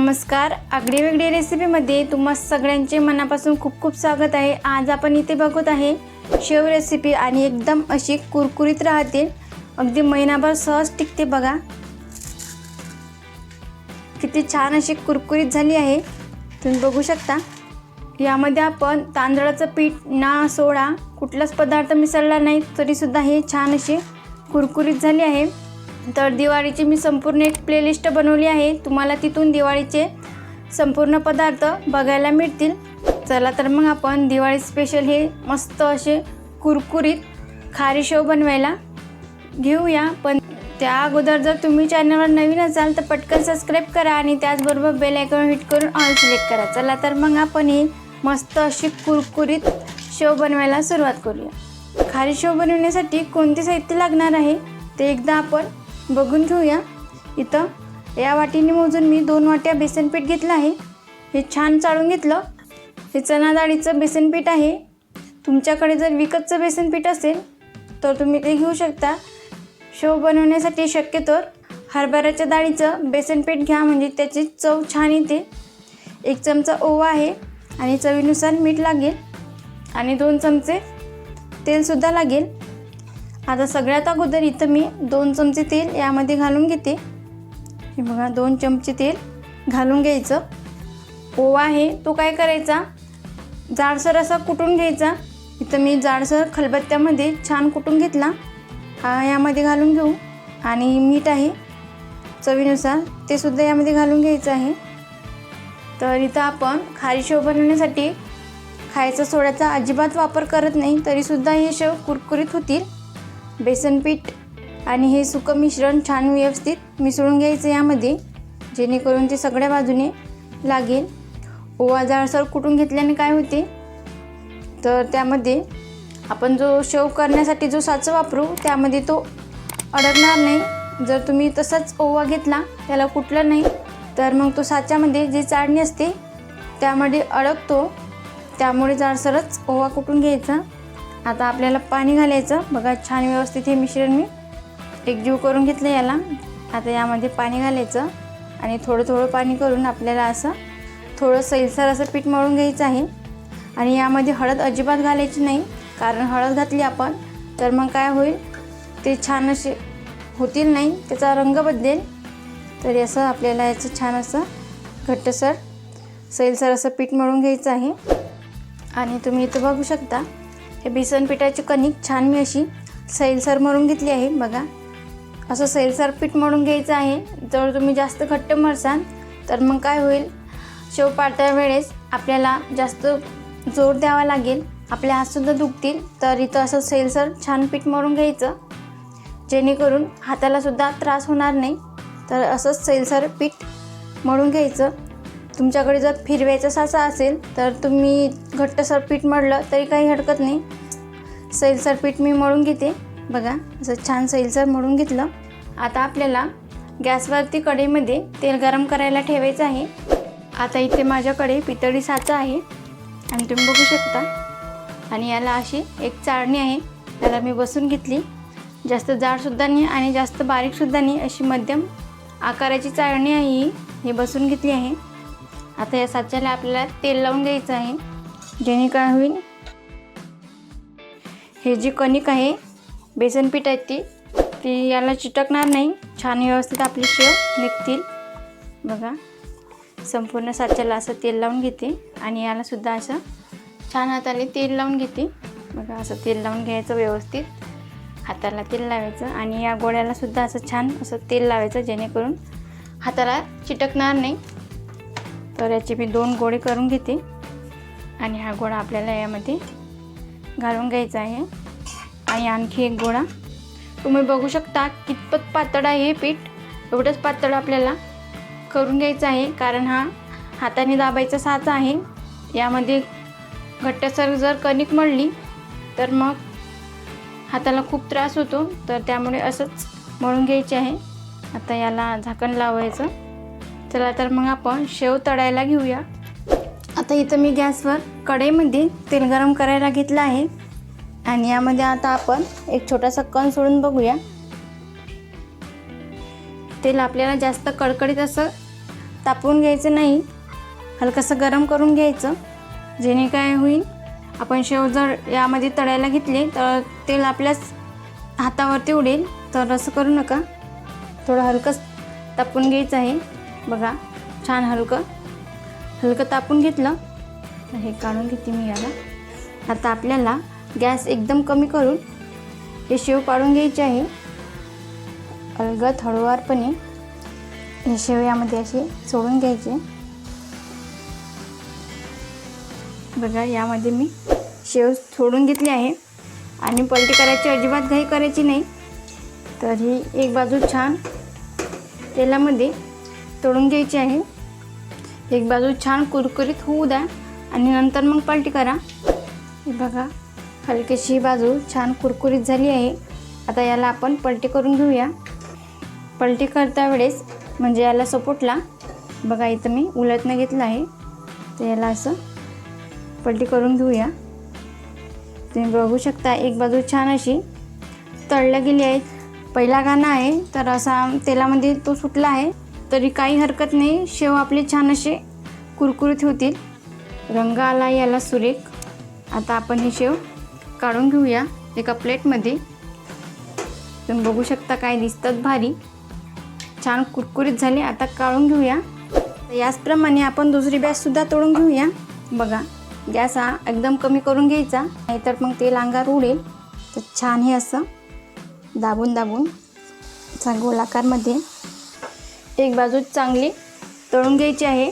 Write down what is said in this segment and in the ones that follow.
नमस्कार. आगडी वेगळी रेसिपीमध्ये तुम्हा सगळ्यांचे मनापासून खूप खूप स्वागत आहे. आज आपण इथे बघत आहे शेव रेसिपी आणि एकदम अशी कुरकुरीत राहते अगदी महिनाभर सहज टिकते बघा. किती छान अशी कुरकुरीत झाली आहे. तुम्ही बघू शकता. यामध्ये आपण तांदळाचं पीठ ना सोडा कुठलाच पदार्थ मिसळला नाही तरीसुद्धा हे छान अशी कुरकुरीत झाली आहे. तर दिवाळीची मी संपूर्ण एक प्लेलिस्ट बनवली आहे. तुम्हाला तिथून दिवाळीचे संपूर्ण पदार्थ बघायला मिळतील. चला तर मग आपण दिवाळी स्पेशल हे मस्त असे कुरकुरीत खारी शेव बनवायला घेऊया. पण त्या अगोदर जर तुम्ही चॅनलवर नवीन असाल तर पटकन सबस्क्राईब करा आणि त्याचबरोबर बेल आयकॉन हिट करून ऑल सिलेक्ट करा. चला तर मग आपण ही मस्त अशी कुरकुरीत शेव बनवायला सुरुवात करूया. खारी शेव बनवण्यासाठी कोणते साहित्य लागणार आहे? ते एकदा आपण बघून घेऊया. इथं या वाटीने मोजून मी दोन वाट्या बेसनपीठ घेतलं आहे. हे छान चाळून घेतलं. हे चणा डाळीचं बेसनपीठ आहे. तुमच्याकडे जर विकतचं बेसनपीठ असेल तर तुम्ही ते घेऊ शकता. शेव बनवण्यासाठी शक्यतोर हरभऱ्याच्या डाळीचं बेसनपीठ घ्या म्हणजे त्याची चव छान येते. एक चमचा ओवा आहे आणि चवीनुसार मीठ लागेल. आणि दोन चमचे तेलसुद्धा लागेल. आता सगळ्यात अगोदर इथं मी दोन चमचे तेल यामध्ये घालून घेते. हे बघा दोन चमचे तेल घालून घ्यायचं. ओवा आहे तो काय करायचा? जाडसर असा कुटून घ्यायचा. इथं मी जाडसर खलबत्त्यामध्ये छान कुटून घेतला. हा यामध्ये घालून घेऊ. आणि मीठ आहे चवीनुसार ते सुद्धा यामध्ये घालून घ्यायचं आहे. तर इथं आपण खारी शेव बनवण्यासाठी खायचा सोड्याचा अजिबात वापर करत नाही तरीसुद्धा हे शेव कुरकुरीत होतील. बेसन पीठ आणि हे सुकं मिश्रण छान व्यवस्थित मिसळून घ्यायचं यामध्ये जेणेकरून ते सगळ्या बाजूने लागेल. ओवा जाळसर कुटून घेतल्याने काय होते? तर त्यामध्ये आपण जो शेव करण्यासाठी जो साचा वापरू त्यामध्ये तो अडकणार नाही. जर तुम्ही तसाच ओवा घेतला त्याला कुठला नाही तर मग तो साच्यामध्ये जी चाळणी असते त्यामध्ये अडकतो. त्यामुळे जाडसरच ओवा कुटून घ्यायचा? आता आपल्याला पाणी घालायचं. बघा छान व्यवस्थित हे मिश्रण मी एकजीव करून घेतलं याला. आता यामध्ये पाणी घालायचं आणि थोडं थोडं पाणी करून आपल्याला असं थोडं सैलसर असं पीठ मळून घ्यायचं आहे. आणि यामध्ये हळद अजिबात घालायची नाही कारण हळद घातली आपण तर मग काय होईल? ते छान असे होतील नाही त्याचा रंग बदलेल. तरी असं आपल्याला याचं छान असं घट्टसर सैलसर असं पीठ मळून घ्यायचं आहे. आणि तुम्ही इथं बघू शकता हे बेसन पिठाची कणिक छान मी अशी सैलसर मरून घेतली आहे बघा. असं सैलसर पीठ मळून घ्यायचं आहे. जर तुम्ही जास्त घट्ट मरसाल तर मग काय होईल? शेव पाळत्या वेळेस आपल्याला जास्त जोर द्यावा लागेल. आपले हातसुद्धा दुखतील. तर इथं असं सैलसर छान पीठ मळून घ्यायचं. जेणेकरून हातालासुद्धा त्रास होणार नाही. तर असंच सैलसर पीठ मळून घ्यायचं. तुमच्याकडे जर फिरवायचा साचा असेल तर तुम्ही घट्टसर पीठ मळलं तरी काही हरकत नाही. सैलसर पीठ मी मळून घेते. बघा असं छान सैलसर मळून घेतलं. आता आपल्याला गॅसवरती कढईमध्ये तेल गरम करायला ठेवायचं आहे. आता इथे माझ्याकडे पितळी साचा आहे. आणि तुम्ही बघू शकता. आणि याला अशी एक चाळणी आहे. त्याला मी बसून घेतली. जास्त जाडसुद्धा नाही आणि जास्त बारीकसुद्धा नाही. अशी मध्यम आकाराची चाळणी आहे ही बसून घेतली आहे. आता या साच्याला आपल्याला तेल लावून घ्यायचं आहे. जेणे काय होईल हे जी कणिक आहे बेसन पीठ आहे ती ती याला चिटकणार नाही. छान व्यवस्थित आपली शेव निघतील. बघा संपूर्ण साच्याला असं तेल लावून घेते. आणि यालासुद्धा असं छान हाताने तेल लावून घेते. बघा असं तेल लावून घ्यायचं व्यवस्थित. हाताला तेल लावायचं आणि या गोळ्यालासुद्धा असं छान असं तेल लावायचं जेणेकरून हाताला चिटकणार नाही. तर याचे मी दोन गोळे करून घेते. आणि हा गोळा आपल्याला यामध्ये घालून घ्यायचा आहे. आणि आणखी एक गोळा. तुम्ही बघू शकता कितपत पातळ आहे हे पीठ. एवढंच पातळ आपल्याला करून घ्यायचं आहे. कारण हा हाताने दाबायचा साचा आहे. यामध्ये घट्टसर जर कणिक मळली तर मग हाताला खूप त्रास होतो. तर त्यामुळे असंच मळून घ्यायचे आहे. आता याला झाकण लावायचं. चला तर मग आपण शेव तळायला घेऊया. आता इथं मी गॅसवर कढईमध्ये तेल गरम करायला घेतलं आहे. आणि यामध्ये आता आपण एक छोटासा कण सोडून बघूया. तेल आपल्याला जास्त कडकडीत असं तापवून घ्यायचं नाही. हलकंसं गरम करून घ्यायचं. जेणे काय होईल आपण शेव जर यामध्ये तळायला घेतले तर तेल आपल्याच हातावरती उडेल. तर असं करू नका. थोडं हलकंच तापून घ्यायचं आहे. बघा छान हलकं. हलकं तापून घेतलं. हे काढून घेते मी याला. आता आपल्याला गॅस एकदम कमी करून हे शेव काढून घ्यायचे आहे. अलगत हळूवारपणे हे शेव यामध्ये असे सोडून घ्यायचे. बघा यामध्ये मी शेव सोडून घेतली आहे. आणि पलटी करायची अजिबात घाई करायची नाही. तर ही एक बाजू छान तेलामध्ये तळून घ्यायची आहे. एक बाजू छान कुरकुरीत होऊ द्या आणि नंतर मग पलटी करा. हे बघा हलकीशी बाजू छान कुरकुरीत झाली आहे. आता याला आपण पलटी करून घेऊया. पलटी करता वेळेस म्हणजे याला सपोर्टला बघा इथं मी उलटणं घेतलं आहे. तर याला असं पलटी करून घेऊया. तुम्ही बघू शकता एक बाजू छान अशी तळल्या गेली आहे पहिला गाणं आहे तर असा तेलामध्ये तो सुटला आहे. तरी काही हरकत नाही. शेव आपले छान असे कुरकुरीत होतील. रंग आला याला सुरेख. आता आपण हे शेव काढून घेऊया एका प्लेटमध्ये. तुम्ही बघू शकता काय दिसतात भारी. छान कुरकुरीत झाले. आता काढून घेऊया. याचप्रमाणे आपण दुसरी बॅचसुद्धा तोडून घेऊया. बघा गॅस हा एकदम कमी करून घ्यायचा. नाहीतर मग तेल अंगार उडेल. तर छान हे असं दाबून दाबून चा गोलाकारमध्ये एक बाजू चांगली तळून घ्यायची आहे.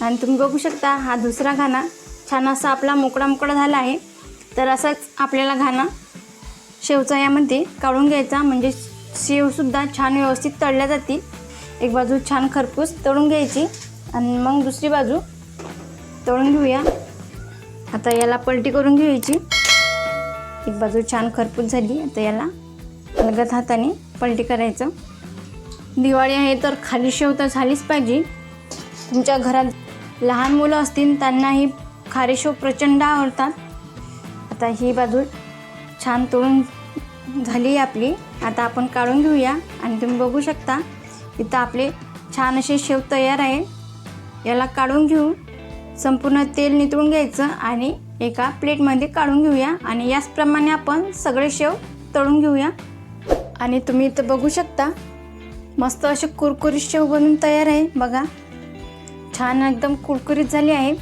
आणि तुम्ही बघू शकता हा दुसरा घाणा छान असा आपला मोकळा मोकळा झाला आहे. तर असाच आपल्याला घाणा शेवचा यामध्ये काढून घ्यायचा. म्हणजे शेवसुद्धा छान व्यवस्थित तळल्या जातील. एक बाजू छान खरपूस तळून घ्यायची. आणि मग दुसरी बाजू तळून घेऊया. आता याला पलटी करून घ्यायची. एक बाजू छान खरपूस झाली. आता याला अलगद हाताने पलटी करायचं. दिवाळी आहे तर खाली शेव तर झालीच पाहिजे. तुमच्या घरात लहान मुलं असतील त्यांनाही खारी शेव प्रचंड आवडतात. आता ही बाजू छान तळून झाली आपली. आता आपण काढून घेऊया आणि तुम्ही बघू शकता इथं आपले छान असे शेव तयार आहे याला काढून घेऊ संपूर्ण तेल नितळून घ्यायचं आणि एका प्लेटमध्ये काढून घेऊया आणि याचप्रमाणे आपण सगळे शेव तळून घेऊया. आणि तुम्ही इथं बघू शकता मस्त असे कुरकुरीत शेव बनून तयार आहे बघा. छान एकदम कुरकुरीत झाली आहे.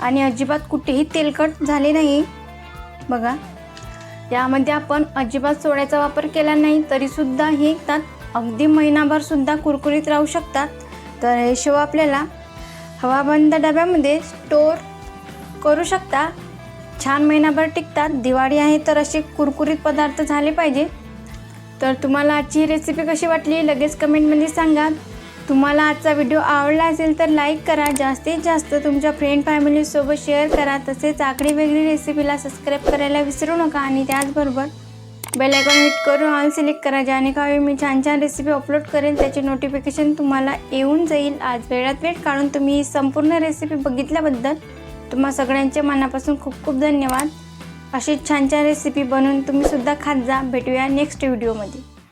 आणि अजिबात कुठेही तेलकट झाले नाही बघा. यामध्ये आपण अजिबात सोड्याचा वापर केला नाही तरीसुद्धा हे तात अगदी महिनाभरसुद्धा कुरकुरीत राहू शकतात. तर हे शेव आपल्याला हवाबंद डब्यामध्ये स्टोर करू शकता. छान महिनाभर टिकतात. दिवाळी आहे तर असे कुरकुरीत पदार्थ झाले पाहिजे. तर तुम्हाला आजची रेसिपी कशी वाटली लगेच कमेंटमध्ये सांगा. तुम्हाला आजचा व्हिडिओ आवडला असेल तर लाईक करा. जास्तीत जास्त तुमच्या फ्रेंड फॅमिलीसोबत शेअर करा. तसेच आकडी वेगळी रेसिपीला सबस्क्राईब करायला विसरू नका. आणि त्याचबरोबर बेलायकॉन हिट करून ऑल सिलेक्ट करा. ज्याने काय मी छान छान रेसिपी अपलोड करेल त्याचे नोटिफिकेशन तुम्हाला येऊन जाईल. आज वेळात वेळ काढून तुम्ही संपूर्ण रेसिपी बघितल्याबद्दल तुम्हा सगळ्यांचे मनापासून खूप खूप धन्यवाद. अशी छान छान रेसिपी बनवून तुम्ही सुद्धा खात जा. भेटूया नेक्स्ट व्हिडिओमध्ये